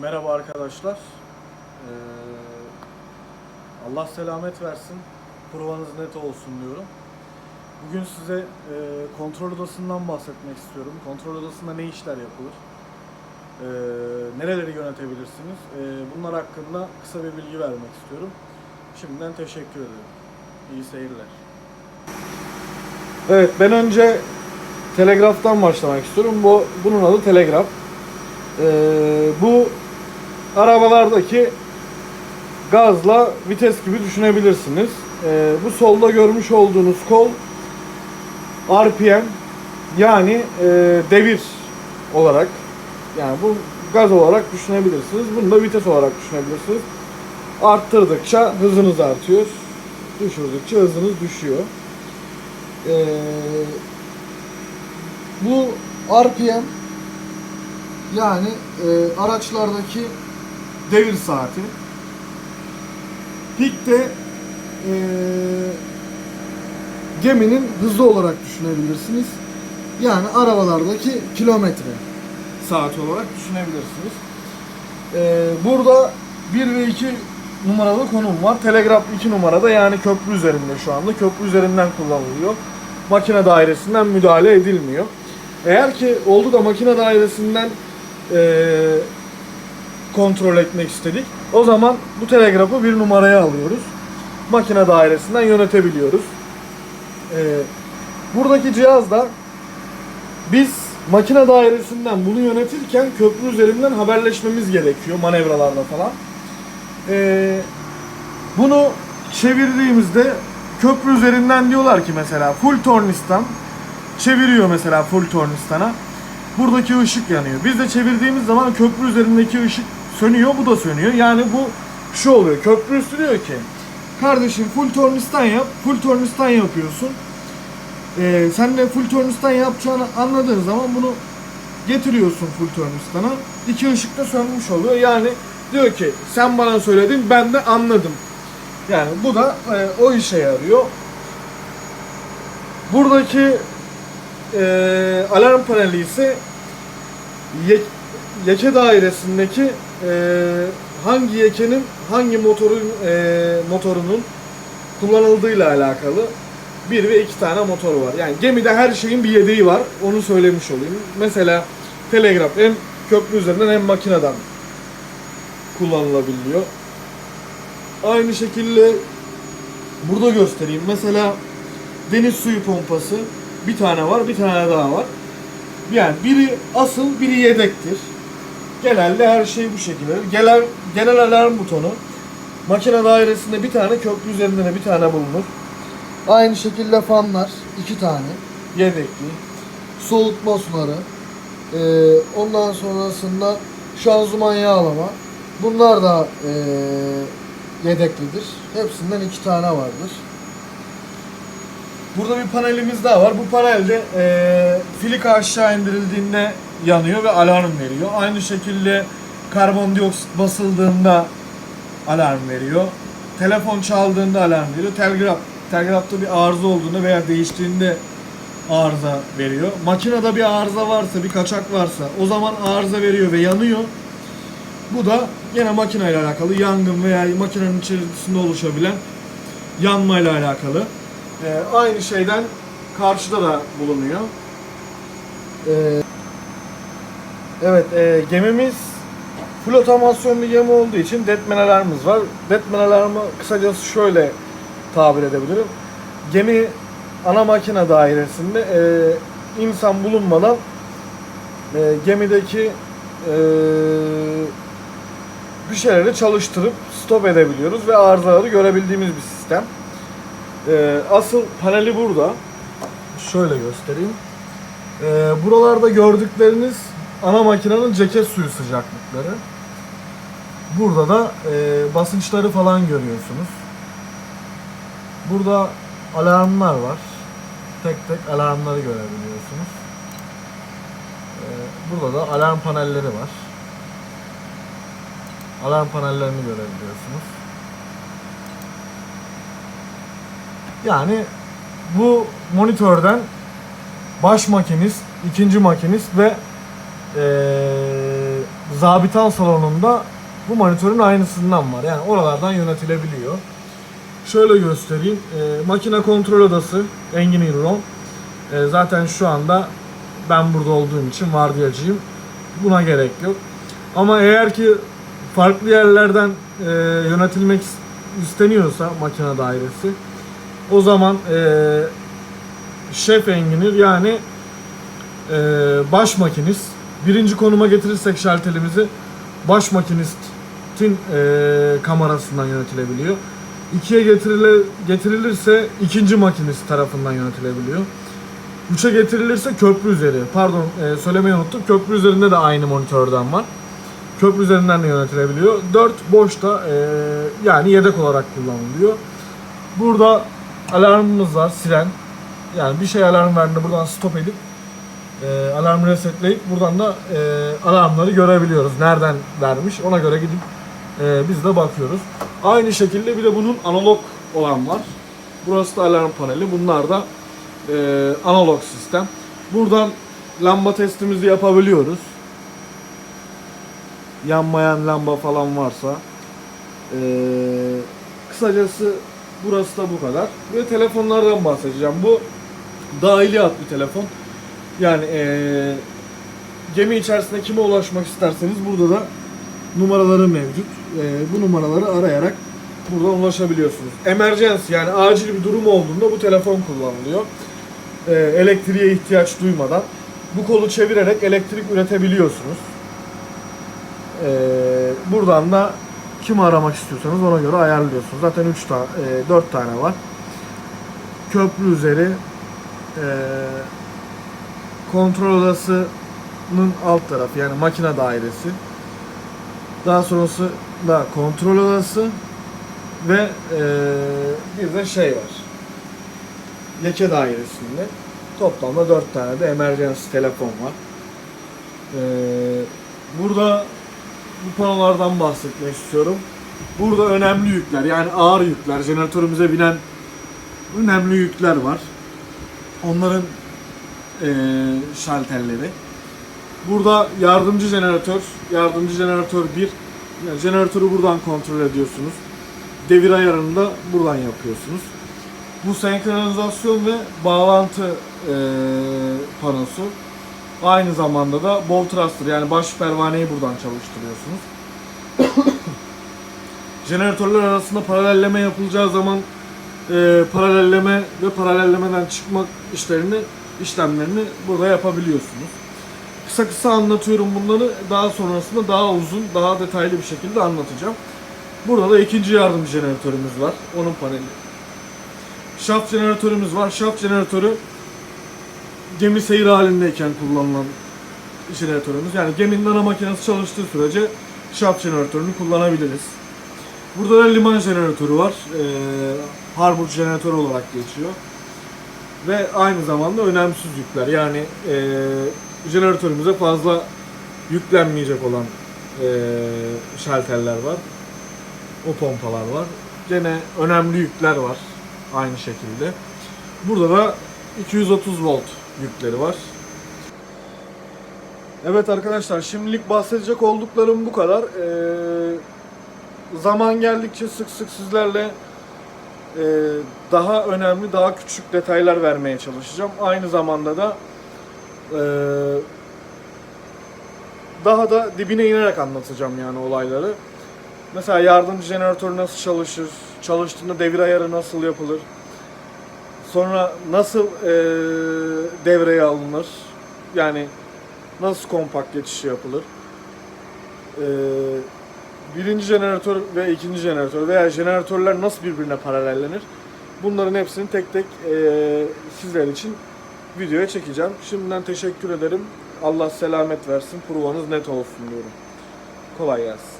Merhaba arkadaşlar. Ee, Allah selamet versin. Provanız net olsun diyorum. Bugün size e, kontrol odasından bahsetmek istiyorum. Kontrol odasında ne işler yapılır? Ee, nereleri yönetebilirsiniz? Ee, bunlar hakkında kısa bir bilgi vermek istiyorum. Şimdiden teşekkür ederim. İyi seyirler. Evet, ben önce telegraftan başlamak istiyorum. Bu bunun adı telegraf. Ee, bu arabalardaki gazla vites gibi düşünebilirsiniz. Ee, bu solda görmüş olduğunuz kol RPM yani e, devir olarak yani bu gaz olarak düşünebilirsiniz. Bunu da vites olarak düşünebilirsiniz. Arttırdıkça hızınız artıyor. Düşürdükçe hızınız düşüyor. Ee, bu RPM yani e, araçlardaki devir saati. Pik de e, geminin hızı olarak düşünebilirsiniz. Yani arabalardaki kilometre saati olarak düşünebilirsiniz. E, burada 1 ve 2 numaralı konum var. Telegraf 2 numarada yani köprü üzerinde şu anda. Köprü üzerinden kullanılıyor. Makine dairesinden müdahale edilmiyor. Eğer ki oldu da makine dairesinden e, kontrol etmek istedik. O zaman bu telegrafı bir numaraya alıyoruz. Makine dairesinden yönetebiliyoruz. E, buradaki cihazda biz makine dairesinden bunu yönetirken köprü üzerinden haberleşmemiz gerekiyor manevralarda falan. E, bunu çevirdiğimizde köprü üzerinden diyorlar ki mesela full tornistan çeviriyor mesela full tornistana. Buradaki ışık yanıyor. Biz de çevirdiğimiz zaman köprü üzerindeki ışık sönüyor, bu da sönüyor. Yani bu şu oluyor. Köprü üstü ki kardeşim full tornistan yap. Full tornistan yapıyorsun. Ee, sen de full tornistan yapacağını anladığın zaman bunu getiriyorsun full tornistana. İki ışık da sönmüş oluyor. Yani diyor ki sen bana söyledin ben de anladım. Yani bu da e, o işe yarıyor. Buradaki e, alarm paneli ise ye- yeke dairesindeki e, hangi yekenin hangi motorun e, motorunun kullanıldığıyla alakalı bir ve iki tane motor var. Yani gemide her şeyin bir yedeği var. Onu söylemiş olayım. Mesela telegraf hem köprü üzerinden hem makineden kullanılabiliyor. Aynı şekilde burada göstereyim. Mesela deniz suyu pompası bir tane var, bir tane daha var. Yani biri asıl, biri yedektir. Genelde her şey bu şekilde. Genel, genel alarm butonu. Makine dairesinde bir tane, köprü üzerinde de bir tane bulunur. Aynı şekilde fanlar, iki tane. Yedekli. Soğutma suları. Ee, ondan sonrasında şanzıman yağlama. Bunlar da ee, yedeklidir. Hepsinden iki tane vardır. Burada bir panelimiz daha var. Bu panelde e, filika aşağı indirildiğinde yanıyor ve alarm veriyor. Aynı şekilde karbondioksit basıldığında alarm veriyor. Telefon çaldığında alarm veriyor. Telgraf, telgrafta bir arıza olduğunda veya değiştiğinde arıza veriyor. Makinede bir arıza varsa, bir kaçak varsa o zaman arıza veriyor ve yanıyor. Bu da yine makineyle alakalı yangın veya makinenin içerisinde oluşabilen yanmayla alakalı. Ee, aynı şeyden karşıda da bulunuyor. Ee, evet, e, gemimiz full bir gemi olduğu için deadman alarmımız var. Deadman alarmı kısacası şöyle tabir edebilirim. Gemi ana makine dairesinde e, insan bulunmadan e, gemideki e, bir şeyleri çalıştırıp stop edebiliyoruz ve arızaları görebildiğimiz bir sistem. Ee, asıl paneli burada. Şöyle göstereyim. Ee, buralarda gördükleriniz ana makinenin ceket suyu sıcaklıkları. Burada da e, basınçları falan görüyorsunuz. Burada alarmlar var. Tek tek alarmları görebiliyorsunuz. Ee, burada da alarm panelleri var. Alarm panellerini görebiliyorsunuz. Yani bu monitörden baş makinist, ikinci makinist ve eee zabitan salonunda bu monitörün aynısından var. Yani oralardan yönetilebiliyor. Şöyle göstereyim. E, makine kontrol odası Engin İlron. E, zaten şu anda ben burada olduğum için vardiyacıyım. Buna gerek yok. Ama eğer ki farklı yerlerden e, yönetilmek is- isteniyorsa makine dairesi o zaman e, şef engineer yani e, baş makinist birinci konuma getirirsek şaltelimizi baş makinistin e, kamerasından yönetilebiliyor. İkiye getirile, getirilirse ikinci makinist tarafından yönetilebiliyor. Üçe getirilirse köprü üzeri. Pardon e, söylemeyi unuttum. Köprü üzerinde de aynı monitörden var. Köprü üzerinden de yönetilebiliyor. 4 boşta e, yani yedek olarak kullanılıyor. Burada alarmımız var, siren. Yani bir şey alarm verdiğinde buradan stop edip e, alarmı resetleyip buradan da e, alarmları görebiliyoruz. Nereden vermiş ona göre gidip e, biz de bakıyoruz. Aynı şekilde bir de bunun analog olan var. Burası da alarm paneli. Bunlar da e, analog sistem. Buradan lamba testimizi yapabiliyoruz. Yanmayan lamba falan varsa. E, kısacası burası da bu kadar. Ve telefonlardan bahsedeceğim. Bu dahili hat bir telefon. Yani e, gemi içerisinde kime ulaşmak isterseniz burada da numaraları mevcut. E, bu numaraları arayarak buradan ulaşabiliyorsunuz. Emergency yani acil bir durum olduğunda bu telefon kullanılıyor. E, elektriğe ihtiyaç duymadan bu kolu çevirerek elektrik üretebiliyorsunuz. E, buradan da kimi aramak istiyorsanız ona göre ayarlıyorsunuz. Zaten 3 tane, 4 tane var. Köprü üzeri e, kontrol odasının alt tarafı yani makine dairesi. Daha sonrası da kontrol odası ve e, bir de şey var. Leke dairesinde. Toplamda 4 tane de emergency telefon var. E, burada bu panolardan bahsetmek istiyorum. Burada önemli yükler yani ağır yükler, jeneratörümüze binen önemli yükler var. Onların eee şalterleri. Burada yardımcı jeneratör, yardımcı jeneratör 1. Yani jeneratörü buradan kontrol ediyorsunuz. Devir ayarını da buradan yapıyorsunuz. Bu senkronizasyon ve bağlantı eee panosu. Aynı zamanda da ball thruster yani baş pervaneyi buradan çalıştırıyorsunuz. Jeneratörler arasında paralelleme yapılacağı zaman e, paralelleme ve paralellemeden çıkmak işlerini işlemlerini burada yapabiliyorsunuz. Kısa kısa anlatıyorum bunları. Daha sonrasında daha uzun, daha detaylı bir şekilde anlatacağım. Burada da ikinci yardımcı jeneratörümüz var. Onun paneli. Şaft jeneratörümüz var. Şaft jeneratörü gemi seyir halindeyken kullanılan jeneratörümüz. Yani geminin ana makinesi çalıştığı sürece şaft jeneratörünü kullanabiliriz. Burada da liman jeneratörü var. Ee, harbor jeneratörü olarak geçiyor. Ve aynı zamanda önemsiz yükler. Yani ee, jeneratörümüze fazla yüklenmeyecek olan ee, şalterler var. O pompalar var. Gene önemli yükler var. Aynı şekilde. Burada da 230 volt yükleri var. Evet arkadaşlar şimdilik bahsedecek olduklarım bu kadar. Ee, zaman geldikçe sık sık sizlerle e, daha önemli, daha küçük detaylar vermeye çalışacağım. Aynı zamanda da e, daha da dibine inerek anlatacağım yani olayları. Mesela yardımcı jeneratör nasıl çalışır, çalıştığında devir ayarı nasıl yapılır, sonra nasıl e, devreye alınır, yani nasıl kompakt geçişi yapılır. E, birinci jeneratör ve ikinci jeneratör veya jeneratörler nasıl birbirine paralellenir? Bunların hepsini tek tek e, sizler için videoya çekeceğim. Şimdiden teşekkür ederim. Allah selamet versin. Provanız net olsun diyorum. Kolay gelsin.